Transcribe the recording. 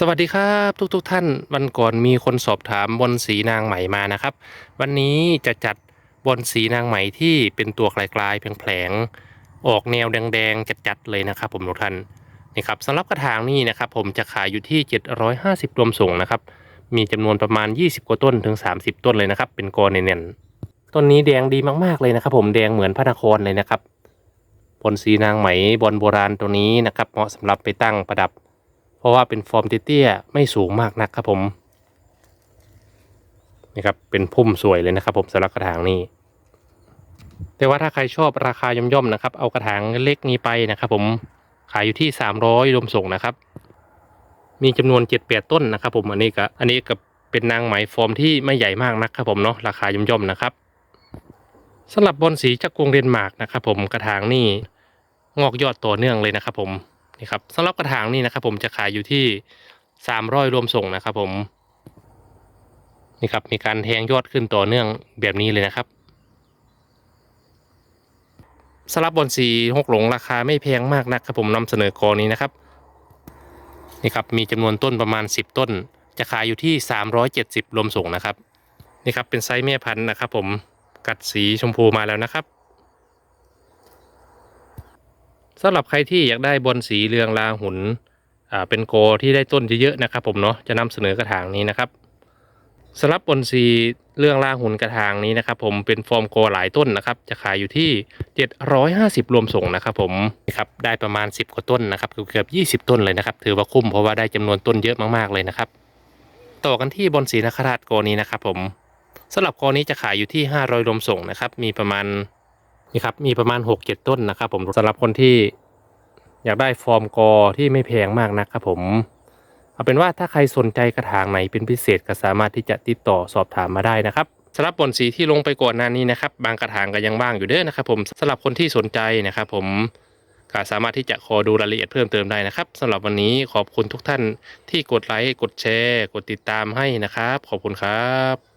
สวัสดีครับทุกๆทท่านวันก่อนมีคนสอบถามบอลสีนางไหมมานะครับ วันนี้จะจัดบอลสีนางไหมที่เป็นตัวกลายๆแผลงๆออกแนวแดงๆจัดๆเลยนะครับ ผมทุกท่านนี่ครับสำหรับกระถางนี่นะครับ ผมจะขายอยู่ที่ 750 รวมส่งนะครับ มีจำนวนประมาณ 20 กว่าต้นถึง 30 ต้นเลยนะครับ เป็นกอเน่นๆต้นนี้แดงดีมากๆเลยนะครับ ผมแดงเหมือนพระนครเลยนะครับบอลสีนางไหมบอลโบราณตัวนี้นะครับเหมาะสำหรับไปตั้งประดับ ราะว่าเป็นฟอร์มเตี้ยๆไม่สูงมากนักครับผมนี่ครับเป็นพุ่มสวยเลยนะครับผมสำหรับกระถางนี้ แต่ว่าถ้าใครชอบราคาย่อมๆนะครับ เอากระถางเล็กนี้ไปนะครับ ผมขายอยู่ที่ 300รวมส่งนะครับ มีจำนวน7-8ต้นนะครับ ผมอันนี้ก็อันนี้ก็เป็นนางไหมฟอร์มที่ไม่ใหญ่มากนักครับผมเนาะราคาย่อมๆนะครับสำหรับบอลสีจากกรุงเดนมาร์กนะครับ ผมกระถางนี่งอกยอดต่อเนื่องเลยนะครับ ผม นี่ครับสำหรับกระถางนี่นะครับ ผมจะขายอยู่ที่สามร้อยรวมส่งนะครับผมนี่ครับมีการแทงยอดขึ้นต่อเนื่องแบบนี้เลยนะครับสำหรับบอนสีหกหลงราคาไม่แพงมากนะครับผมนำเสนอกอนี้นะครับนี่ครับมีจำนวนต้นประมาณ 10 ต้น จะขายอยู่ที่ 370รวมส่งนะครับนี่ครับเป็นไซส์แม่พันธุ์นะครับ ผมกัดสีชมพูมาแล้วนะครับ สำหรับใครที่อยากได้บอลสีเรืองราหุนอ่าเป็นโกที่ได้ต้นเยอะๆนะครับ ผมเนาะจะนำเสนอกระถางนี้นะครับสำหรับบอลสีเรื่องราหุนกระถางนี้นะครับ ผมเป็นฟอร์มโกหลายต้นนะครับ จะขายอยู่ที่ 750 รวมส่งนะครับผมนี่ครับได้ประมาณ 10 กว่าต้นนะครับเกือบ20 ต้นเลยนะครับ ถือว่าคุ้มเพราะว่าได้จำนวนต้นเยอะมากๆเลยนะครับ ต่อกันที่บอลสีนคราชโกนี้นะครับ ผมสำหรับโกนี้จะขายอยู่ที่ 500 รวมส่งนะครับ มีประมาณ นี่ครับมีประมาณ 6-7 ต้นนะครับ ผมสำหรับคนที่อยากได้ฟอร์มกอที่ไม่แพงมากนะครับผมเอาเป็นว่าถ้าใครสนใจกระถางไหนเป็นพิเศษก็สามารถที่จะติดต่อสอบถามมาได้นะครับสำหรับบอนสีที่ลงไปก่อนหน้านี้นะครับ บางกระถางก็ยังว่างอยู่เด้อนะครับผมสำหรับคนที่สนใจนะครับ ผมก็สามารถที่จะขอดูรายละเอียดเพิ่มเติมได้นะครับสำหรับวันนี้ขอบคุณทุกท่านที่กดไลค์กดแชร์ กดติดตามให้นะครับ ขอบคุณครับ